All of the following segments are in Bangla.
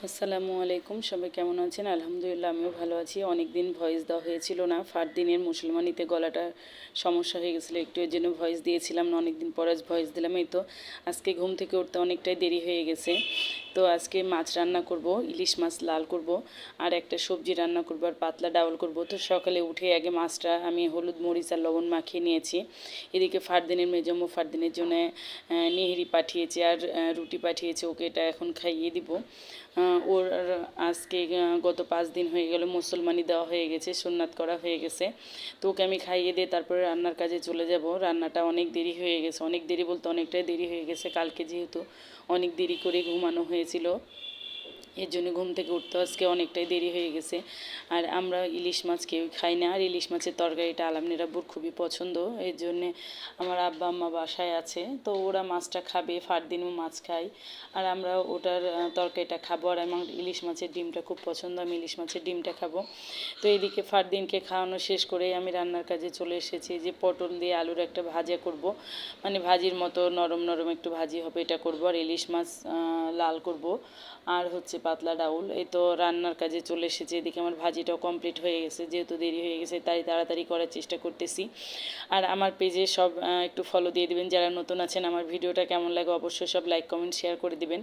আসসালামু আলাইকুম, সবাই কেমন আছেন? আলহামদুলিল্লাহ, আমিও ভালো আছি। অনেক দিন ভয়েস দেওয়া হয়েছিল না। ফার দিনের মুসলমানিতে গলাটা সমস্যা হয়ে গেছিল, একটু এর জন্য ভয়েস দিয়েছিলাম না অনেক দিন পর আজ ভয়েস দিলাম, এই তো। আজকে ঘুম থেকে উঠতে অনেকটাই দেরি হয়ে গেছে। তো আজকে মাছ রান্না করব, ইলিশ মাছ লাল করব, আর একটা সবজি রান্না করব, আর পাতলা ডাউল করব। তো সকালে উঠে আগে মাছটা আমি হলুদ, মরিচ আর লবণ মাখিয়ে নিয়েছি। এদিকে ফারদিনের মেজম্মু ফারদিনের জন্য নেহেরি পাঠিয়েছি আর রুটি পাঠিয়েছে, ওকে এটা এখন খাইয়ে দিব। ওর আজকে গত পাঁচ দিন হয়ে গেল মুসলমানি দেওয়া হয়ে গেছে সুন্নাত করা হয়ে গেছে। তো ওকে আমি খাইয়ে দিয়ে তারপরে রান্নার কাজে চলে যাব। রান্নাটা অনেক দেরি হয়ে গেছে, অনেক দেরি বলতে অনেকটাই দেরি হয়ে গেছে, কালকে যেহেতু অনেক দেরি করে ঘুমানো হয়েছিল এর জন্য ঘুম থেকে উঠতে আজকে অনেকটাই দেরি হয়ে গেছে। আর আমরা ইলিশ মাছ কেউ খাই না। আর ইলিশ মাছের তরকারিটা আলামনির আব্বুর খুবই পছন্দ। এর জন্যে আমার আব্বা, আম্মা বাসায় আছে। তো ওরা মাছটা খাবে ফার দিনও মাছ খাই। আর আমরা ওটার তরকারিটা খাব। আর আমার ইলিশ মাছের ডিমটা খুব পছন্দ। আমি ইলিশ মাছের ডিমটা খাব। তো এইদিকে ফার দিনকে খাওয়ানো শেষ করে আমি রান্নার কাজে চলে এসেছি। যে পটল দিয়ে আলুর একটা ভাজা করব। মানে ভাজির মতো নরম নরম একটু ভাজি হবে এটা করব। আর ইলিশ মাছ লাল করব। আর হচ্ছে পাতলা ডাউল, এই তো রান্নার কাজে চলে এসেছে। এদিকে আমার ভাজিটাও কমপ্লিট হয়ে গেছে, যেহেতু দেরি হয়ে গেছে, তাই তাড়াতাড়ি করার চেষ্টা করতেছি। আর আমার পেজে সব একটু ফলো দিয়ে দিবেন। যারা নতুন আছেন, আমার ভিডিওটা কেমন লাগে অবশ্যই সব লাইক কমেন্ট শেয়ার করে দিবেন।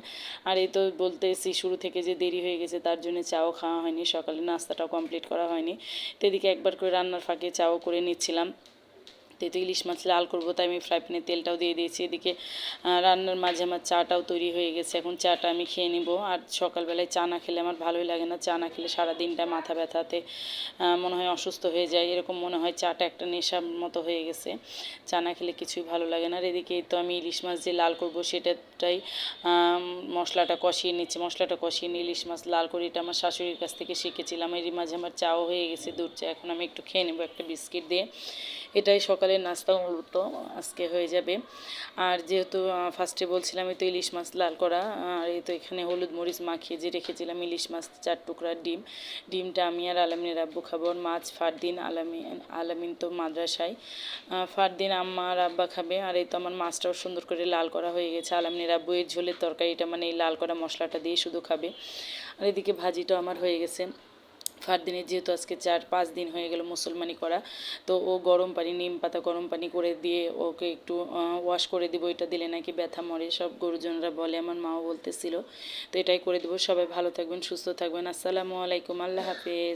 আর এই তো বলতেছি, শুরু থেকে যে দেরি হয়ে গেছে, তার জন্য চাও খাওয়া হয়নি, সকালে নাস্তাটাও কমপ্লিট করা হয়নি। তো এদিকে একবার করে রান্নার ফাঁকে চাও করে নিচ্ছিলাম। যেহেতু ইলিশ মাছ লাল করব, তাই আমি ফ্রাই প্যানে তেলটাও দিয়ে দিয়েছি। এদিকে রান্নার মাঝে আমার চাটাও তৈরি হয়ে গেছে। এখন চাটা আমি খেয়ে নিব। আর সকালবেলায় চা না খেলে আমার ভালোই লাগে না। চা না খেলে সারা দিনটা মাথা ব্যথাতে মনে হয় অসুস্থ হয়ে যায়। এরকম মনে হয় চাটা একটা নেশার মতো হয়ে গেছে। চা না খেলে কিছুই ভালো লাগে না। আর এদিকে তো আমি ইলিশ মাছ যে লাল করব, সেটাটাই মশলাটা কষিয়ে নিচ্ছি। মশলাটা কষিয়ে নিয়ে ইলিশ মাছ লাল করে এটা আমার শাশুড়ির কাছ থেকে শিখেছিলাম। এরই মাঝে আমার চাও হয়ে গেছে দুধ। চা এখন আমি একটু খেয়ে নেব একটা বিস্কিট দিয়ে। এটাই সকালের নাস্তা মূলত আজকে হয়ে যাবে। আর যেহেতু ফার্স্টে বলছিলাম এই তো ইলিশ মাছ, লাল করা আর এই তো এখানে হলুদ মরিচ মাখিয়ে যে রেখেছিলাম ইলিশ মাছ, চার টুকরার ডিম। ডিমটা আমি আর আলামিনের আব্বু খাব আর মাছ ফারদিন আলামিন আলামিন তো মাদ্রাসায়। ফারদিন আম্মা আর আব্বা খাবে, আর এই তো আমার মাছটাও সুন্দর করে লাল করা হয়ে গেছে। আলামিনের আব্বু এর ঝোলের তরকারিটা মানে এই লাল করা মশলাটা দিয়ে শুধু খাবে। আর এদিকে ভাজিটাও আমার হয়ে গেছে। ফার দিনের যেহেতু আজকে চার, পাঁচ দিন হয়ে গেল মুসলমানি করা, তো ও গরম পানি, নিম পাতা গরম পানি করে দিয়ে ওকে একটু ওয়াশ করে দিব। এটা দিলে নাকি ব্যথা মরে, সব গুরুজনরা বলে, আমার মাও বলতেছিল। তো এটাই করে দেবো। সবাই ভালো থাকবেন, সুস্থ থাকবেন। আসসালামু আলাইকুম। আল্লাহ হাফেজ।